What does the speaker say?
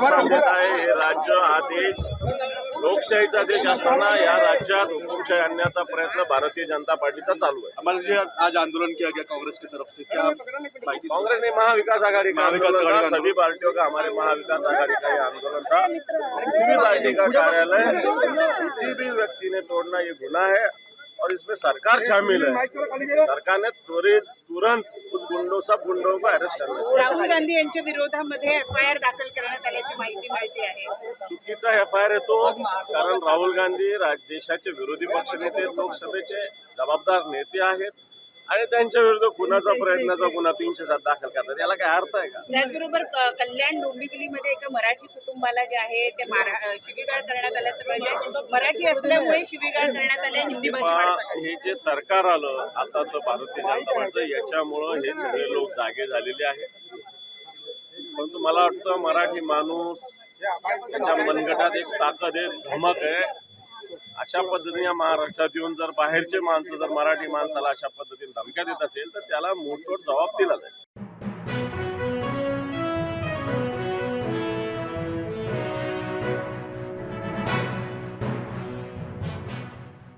लक्षात देत आहे हे राज्य हा देश लोकशाहीचा देश असताना या राज्यात हुकुमशाही आणण्याचा प्रयत्न भारतीय जनता पार्टीचा चालू आहे. हमारे जो आज आंदोलन किया गया कांग्रेस की तरफ़ से क्या कांग्रेस ने महाविकास आघाड़ी का महाविकास आंदोलन आघाड़ी का सभी पार्टियों का हमारे महाविकास आघाड़ी का ये आंदोलन था। किसी भी पार्टी का कार्यालय किसी भी व्यक्ति ने तोड़ना ये गुना है और इसमें सरकार शामिल है। सरकार ने त्वरित तुरंत अरेस्ट राहुल गांधी यांच्या विरोधामध्ये एफ आय आर दाखल करण्यात आल्याची माहिती मिळते आहे. चुकीचा एफ आय आर येतो कारण राहुल गांधी देशाचे विरोधी पक्षनेते लोकसभेचे जबाबदार नेते आहेत. आणि त्यांच्या विरुद्ध खुनाचा प्रयत्नाचा गुन्हा तीनशे सात दाखल करतात. याला काय अर्थ आहे का? त्याचबरोबर कल्याण डोंबिवलीमध्ये एका मराठी कुटुंबाला जे आहे ते शिवीगाळ करण्यात आल्याचं मराठी असल्यामुळे शिवीगाळ करण्यात आल्या हिंदी. हे जे सरकार आलं आताचं भारतीय जनता पार्टी याच्यामुळं हे सगळे लोक जागे झालेले आहेत. परंतु मला वाटतं मराठी माणूस त्याच्या मनगटात एक ताकद आहे धमक आहे. अशा पद्धतीने महाराष्ट्रात येऊन जर बाहेरचे माणसं जर मराठी माणसाला अशा पद्धतीने धमक्या देत असेल तर त्याला मोठमोठ जबाब दिला